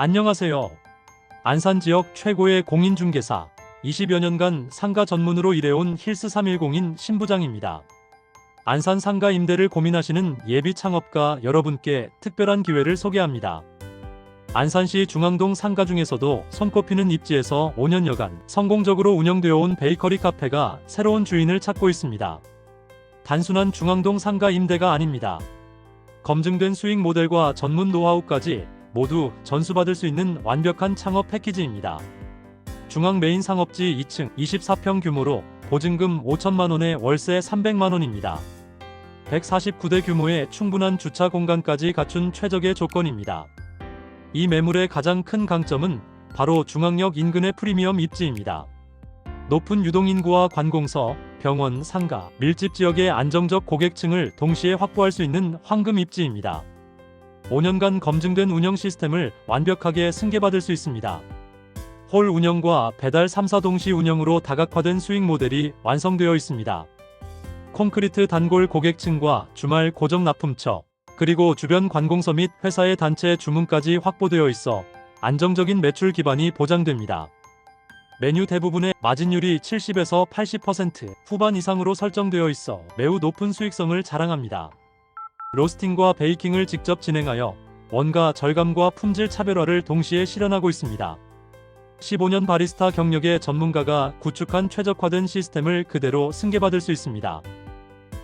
안녕하세요. 안산 지역 최고의 공인중개사 20여 년간 상가 전문으로 일해온 힐스 310인 신부장입니다. 안산 상가 임대를 고민하시는 예비 창업가 여러분께 특별한 기회를 소개합니다. 안산시 중앙동 상가 중에서도 손꼽히는 입지에서 5년여간 성공적으로 운영되어 온 베이커리 카페가 새로운 주인을 찾고 있습니다. 단순한 중앙동 상가 임대가 아닙니다. 검증된 수익 모델과 전문 노하우까지 모두 전수받을 수 있는 완벽한 창업 패키지입니다. 중앙 메인 상업지 2층 24평 규모로 보증금 5천만 원에 월세 300만 원입니다. 149대 규모의 충분한 주차 공간까지 갖춘 최적의 조건입니다. 이 매물의 가장 큰 강점은 바로 중앙역 인근의 프리미엄 입지입니다. 높은 유동인구와 관공서, 병원, 상가, 밀집 지역의 안정적 고객층을 동시에 확보할 수 있는 황금 입지입니다. 5년간 검증된 운영 시스템을 완벽하게 승계받을 수 있습니다. 홀 운영과 배달 3사 동시 운영으로 다각화된 수익 모델이 완성되어 있습니다. 콘크리트 단골 고객층과 주말 고정 납품처, 그리고 주변 관공서 및 회사의 단체 주문까지 확보되어 있어 안정적인 매출 기반이 보장됩니다. 메뉴 대부분의 마진율이 70에서 80% 후반 이상으로 설정되어 있어 매우 높은 수익성을 자랑합니다. 로스팅과 베이킹을 직접 진행하여 원가 절감과 품질 차별화를 동시에 실현하고 있습니다. 15년 바리스타 경력의 전문가가 구축한 최적화된 시스템을 그대로 승계받을 수 있습니다.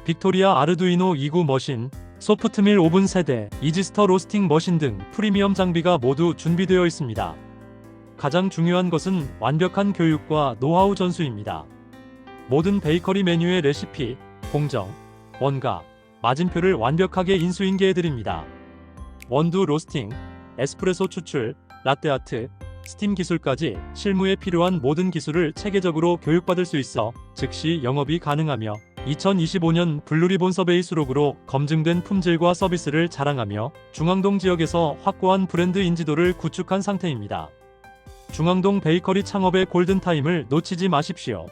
빅토리아 아르두이노 2구 머신, 소프트밀 오븐 세대, 이지스터 로스팅 머신 등 프리미엄 장비가 모두 준비되어 있습니다. 가장 중요한 것은 완벽한 교육과 노하우 전수입니다. 모든 베이커리 메뉴의 레시피, 공정, 원가, 마진표를 완벽하게 인수인계해드립니다. 원두 로스팅, 에스프레소 추출, 라떼아트, 스팀 기술까지 실무에 필요한 모든 기술을 체계적으로 교육받을 수 있어 즉시 영업이 가능하며 2025년 블루리본 서베이 수록으로 검증된 품질과 서비스를 자랑하며 중앙동 지역에서 확고한 브랜드 인지도를 구축한 상태입니다. 중앙동 베이커리 창업의 골든타임을 놓치지 마십시오.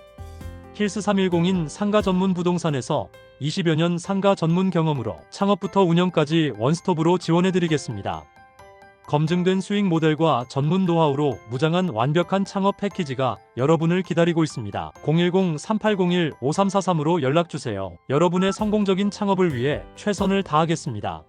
힐스 310인 상가 전문 부동산에서 20여 년 상가 전문 경험으로 창업부터 운영까지 원스톱으로 지원해드리겠습니다. 검증된 수익 모델과 전문 노하우로 무장한 완벽한 창업 패키지가 여러분을 기다리고 있습니다. 010-3801-5343으로 연락주세요. 여러분의 성공적인 창업을 위해 최선을 다하겠습니다.